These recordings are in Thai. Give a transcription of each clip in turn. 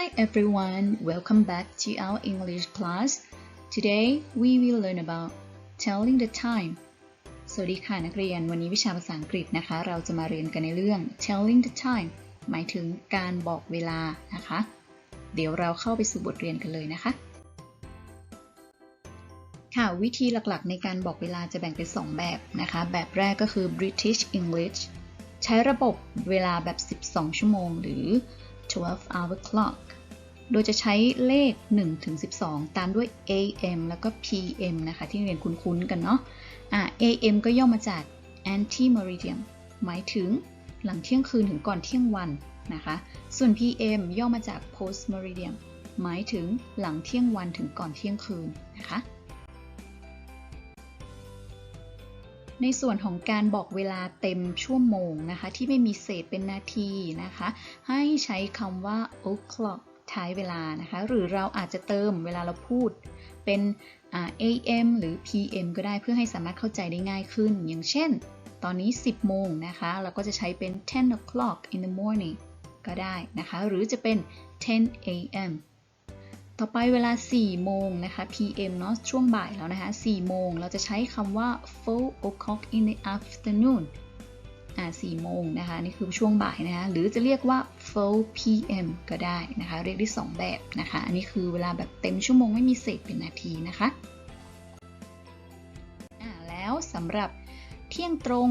Hi everyone, welcome back to our English class. Today we will learn about telling the time. สวัสดีค่ะนักเรียน วันนี้วิชาภาษาอังกฤษนะคะ เราจะมาเรียนกันในเรื่อง telling the time หมายถึงการบอกเวลานะคะ เดี๋ยวเราเข้าไปสู่บทเรียนกันเลยนะคะ ค่ะวิธีหลักๆ ในการบอกเวลาจะแบ่งเป็น 2 แบบนะคะ แบบแรกก็คือ British English ใช้ระบบเวลาแบบ 12 ชั่วโมงหรือ 12 hour clock โดยจะใช้เลข1ถึง12 ตามด้วย AM แล้วก็ PM นะคะ ที่เรียนคุ้นๆกันเนาะะ AM ก็ย่อมาจาก anti meridian หมายถึงหลังเที่ยงคืนถึงก่อนเที่ยงวันนะคะ ส่วน PM ย่อมาจาก post meridian หมายถึงหลังเที่ยงวันถึงก่อนเที่ยงคืนนะคะ ในส่วนของการบอกเวลาเต็มชั่วโมงนะคะ ที่ไม่มีเศษเป็นนาทีนะคะ ให้ใช้คำว่า o'clock ท้ายเวลานะคะ หรือเราอาจจะเติมเวลาเราพูดเป็น AM หรือ PM ก็ได้เพื่อให้สามารถเข้าใจได้ง่ายขึ้น อย่างเช่น ตอนนี้ 10 โมงนะคะ เราก็จะใช้เป็น 10 o'clock in the morning ก็ได้นะคะ หรือจะเป็น 10 a.m. ต่อไปเวลา 4 โมงนะคะ PM เนาะช่วงบ่ายแล้วนะคะ 4 โมงเราจะใช้คำว่า4 o'clock in the afternoon อ่า4โมงนะคะ นี่คือช่วงบ่ายนะคะ หรือจะเรียกว่า 4 PM ก็ได้นะคะ เรียกได้ 2 แบบนะคะ อันนี้คือเวลาแบบเต็มชั่วโมงไม่มีเศษเป็นนาทีนะคะ อ่าแล้วสำหรับ ที่ยงตรง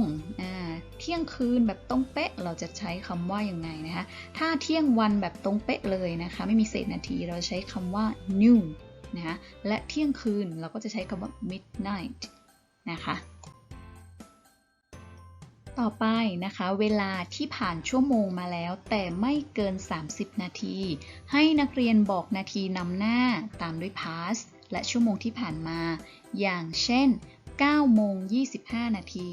เที่ยงคืนแบบตรงเป๊ะเราจะใช้คำว่ายังไงนะคะ ถ้าเที่ยงวันแบบตรงเป๊ะเลยนะคะ ไม่มีเศษนาทีเราใช้คำว่า noon นะคะและเที่ยงคืนเราก็จะใช้คำว่า midnight นะคะต่อไปนะคะ เวลาที่ผ่านชั่วโมงมาแล้ว แต่ไม่เกิน 30 นาที ให้นักเรียนบอกนาทีนำหน้าตามด้วย past และชั่วโมงที่ผ่านมา อย่างเช่น 9โมง25 นาที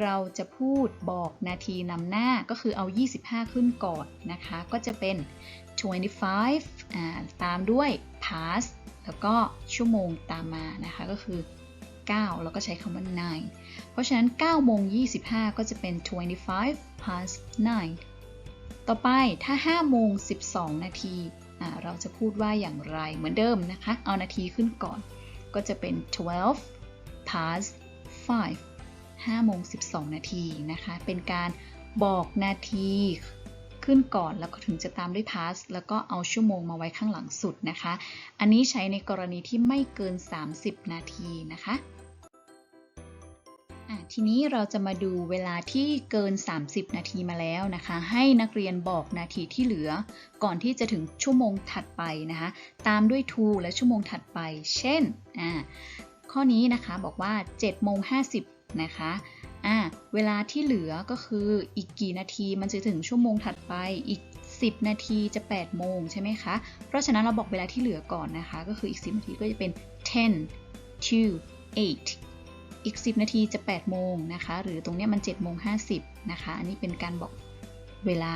เราจะพูดบอกนาทีนำหน้าก็คือเอา 25 ขึ้นก่อนนะคะ ก็จะเป็น 25อ่าตามด้วย past แล้วก็ชั่วโมงตามมานะคะก็คือ 9 แล้วก็ใช้คำว่า 9 เพราะฉะนั้น9โมง25 ก็จะเป็น 25 past 9 ต่อไปถ้า5โมง12 นาทีเราจะพูดว่าอย่างไรเหมือนเดิมนะคะ เอานาทีขึ้นก่อน ก็จะเป็น 12 past 5 5โมง12 นาทีนะคะ เป็นการบอกนาทีขึ้นก่อนแล้วก็ถึงจะตามด้วย past แล้วก็เอาชั่วโมงมาไว้ข้างหลังสุดนะคะ อันนี้ใช้ในกรณีที่ไม่เกิน 30 นาทีนะคะทีนี้เราจะมาดูเวลาที่เกิน 30 นาทีมาแล้วนะคะ ให้นักเรียนบอกนาทีที่เหลือ ก่อนที่จะถึงชั่วโมงถัดไปนะคะ ตามด้วย to และชั่วโมงถัดไป เช่น ข้อนี้นะคะบอกว่า7โมง50นะคะอ่าเวลาที่เหลือก็คืออีกกี่นาทีมันจะถึงชั่วโมงถัดไปอีก 10 นาทีจะ 8 โมงใช่ไหมคะ เพราะฉะนั้นเราบอกเวลาที่เหลือก่อนนะคะ ก็คืออีก 10 นาทีก็จะเป็น 10 to 8 อีก 10 นาทีจะ 8 โมงนะคะ หรือตรงนี้มัน 7 โมง 50 นะคะ อันนี้เป็นการบอกเวลา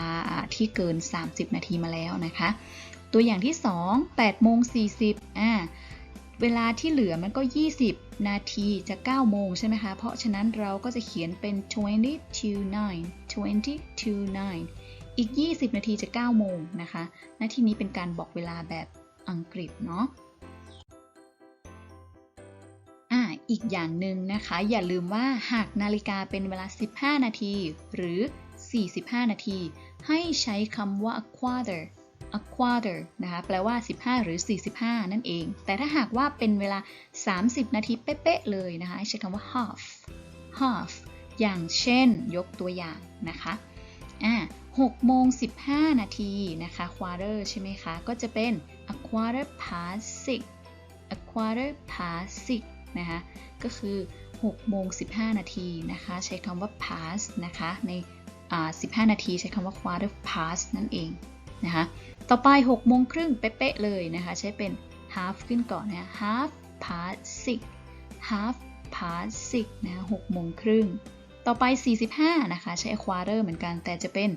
ที่เกิน 30 นาทีมาแล้วนะคะ ตัวอย่างที่ 2 8 โมง 40 เวลาที่เหลือมันก็ 20 นาทีจะ 9 โมงใช่ไหมคะ เพราะฉะนั้นเราก็จะเขียนเป็น 20 to 9 20 to 9 อีก 20 นาทีจะ 9 โมงนะคะหน้าที่นี้เป็นการบอกเวลาแบบอังกฤษเนาะอ่าอีกอย่างหนึ่งนะคะ อย่าลืมว่าหากนาฬิกาเป็นเวลา 15 นาที หรือ 45 นาที ให้ใช้คำว่า quarter a quarter นะคะแปลว่า 15 หรือ 45 นั่นเอง แต่ถ้าหากว่าเป็นเวลา 30 นาทีเป๊ะๆเลยนะคะใช้คำว่า half half อย่างเช่น ยกตัวอย่างนะคะอ่า6โมง15 นาทีนะคะ quarter ใช่ไหมคะ ก็จะเป็น a quarter past six a quarter past six นะคะก็คือ6โมง15 นาทีนะคะ ใช้คำว่า past นะคะ ใน 15 นาทีใช้คำว่า quarter past นั่นเอง นะคะต่อไป6โมงครึ่งเป๊ะๆเลยนะคะ ใช้เป็น half ขึ้นก่อนนะ half past six half past six นะ6โมงครึ่งต่อไป 45 นะคะ ใช้ quarter เหมือนกัน แต่จะเป็น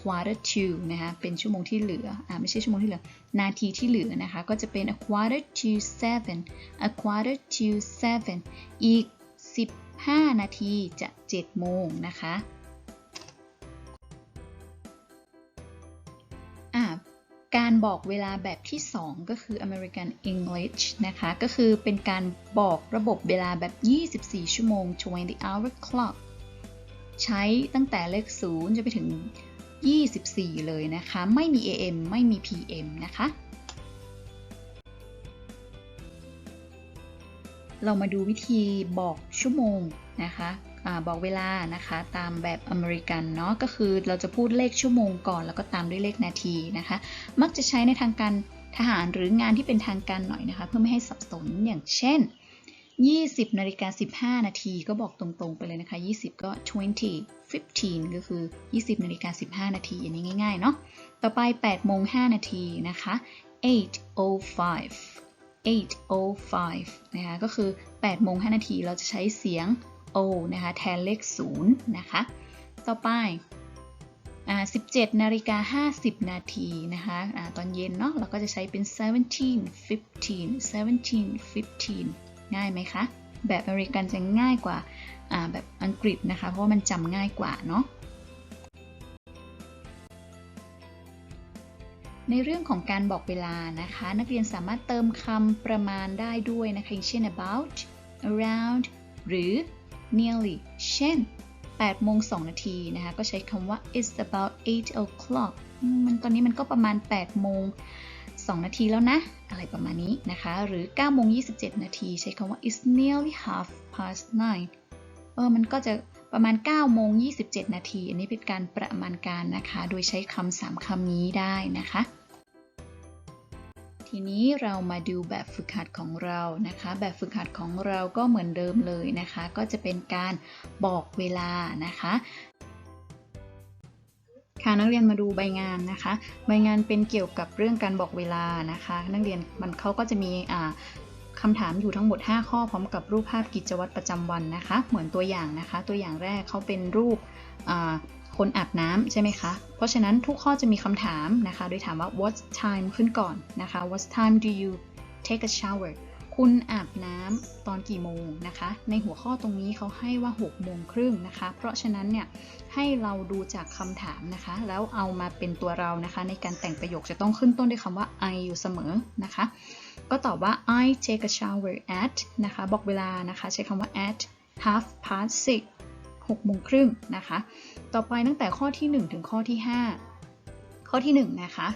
quarter to นะคะ เป็นชั่วโมงที่เหลือ อ่า ไม่ใช่ชั่วโมงที่เหลือ นาทีที่เหลือนะคะ ก็จะเป็น a quarter to seven a quarter to seven อีก 15 นาทีจะ 7 โมงนะคะ การบอกเวลาแบบที่ 2 ก็คือ American English นะคะ ก็คือเป็นการบอกระบบเวลาแบบ 24 ชั่วโมง 20 hour clock ใช้ตั้งแต่เลข 0 จะไปถึง 24 เลยนะคะ ไม่มี AM ไม่มี PM นะคะ เรามาดูวิธีบอกชั่วโมงนะคะ บอกเวลานะคะตามแบบอเมริกันเนาะก็คือเราจะพูดเลขชั่วโมงก่อน แล้วก็ตามด้วยเลขนาทีนะคะ มักจะใช้ในทางการทหารหรืองานที่เป็นทางการหน่อยนะคะ เพื่อไม่ให้สับสนอย่างเช่น 20นาฬิกา15 นาทีก็บอกตรงๆไปเลยนะคะ 20 ก็ 20 15 ก็คือ 20นาฬิกา15 นาทีอันนี้ง่ายๆเนาะต่อไป8โมง5นาทีนะคะ8:05 8:05 นะคะ ก็คือ8โมง5นาทีเราจะใช้เสียง o นะคะแทนเลข0นะคะต่อไป17นาฬิกา50 นาทีนะคะอะตอนเย็นเนาะเราก็จะใช้เป็น17 15 17 15ง่ายไหมคะ แบบอเมริกันจะง่ายกว่าแบบอังกฤษนะคะ เพราะว่ามันจำง่ายกว่าเนาะในเรื่องของการบอกเวลานะคะ นักเรียนสามารถเติมคำประมาณได้ด้วยนะคะเช่น about around หรือ nearly เช่น8โมง2นาทีนะคะก็ใช้คำว่า it's about 8 o'clock มันตอนนี้มันก็ประมาณ 8 โมง 2 นาทีแล้วนะ อะไรประมาณนี้นะคะ หรือ 9 โมง 27 นาที ใช้คำว่า it's nearly half past 9เออมันก็จะประมาณ 9 โมง 27 นาที อันนี้เป็นการประมาณการนะคะ โดยใช้คำสามคำนี้ได้นะคะ ทีนี้เรามาดูแบบฝึกหัดของเรานะคะ แบบฝึกหัดของเราก็เหมือนเดิมเลยนะคะ ก็จะเป็นการบอกเวลานะคะค่ะนักเรียนมาดูใบงานนะคะ ใบงานเป็นเกี่ยวกับเรื่องการบอกเวลานะคะ นักเรียนมันเขาก็จะมีคำถามอยู่ทั้งหมด 5 ข้อพร้อมกับรูปภาพกิจวัตรประจำวันนะคะ เหมือนตัวอย่างนะคะ ตัวอย่างแรกเขาเป็นรูป คนอาบน้ำใช่ไหมคะ เพราะฉะนั้นทุกข้อจะมีคำถามนะคะ โดยถามว่า what time ขึ้นก่อนนะคะ what time do you take a shower คุณอาบน้ำตอนกี่โมงนะคะ ในหัวข้อตรงนี้เขาให้ว่า 6 โมงครึ่งนะคะ เพราะฉะนั้นเนี่ยให้เราดูจากคำถามนะคะ แล้วเอามาเป็นตัวเรานะคะ ในการแต่งประโยคจะต้องขึ้นต้นด้วยคำว่า I อยู่เสมอนะคะ ก็ตอบว่า I take a shower at นะคะ บอกเวลานะคะ ใช้คำว่า at half past six 6โมงครึ่งนะคะ ต่อไปตั้งแต่ข้อที่ 1 ถึงข้อที่ 5 ข้อที่ 1 นะคะ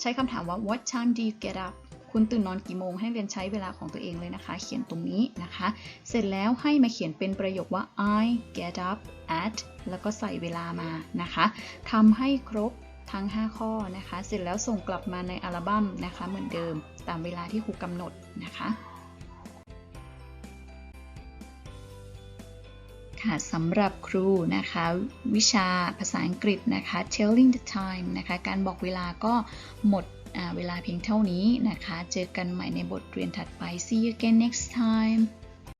ใช้คำถามว่า what time do you get up คุณตื่นนอนกี่โมงให้เรียนใช้เวลาของตัวเองเลยนะคะ เขียนตรงนี้นะคะ เสร็จแล้วให้มาเขียนเป็นประโยคว่า I get up at แล้วก็ใส่เวลามานะคะทำให้ครบทั้ง 5 ข้อนะคะ เสร็จแล้วส่งกลับมาในอัลบั้มนะคะ เหมือนเดิมตามเวลาที่ครูกำหนดนะคะ ค่ะสำหรับครูนะคะ วิชาภาษาอังกฤษนะคะ telling the time นะคะการบอกเวลาก็หมดเวลาเพียงเท่านี้นะคะ เจอกันใหม่ในบทเรียนถัดไป see you again next time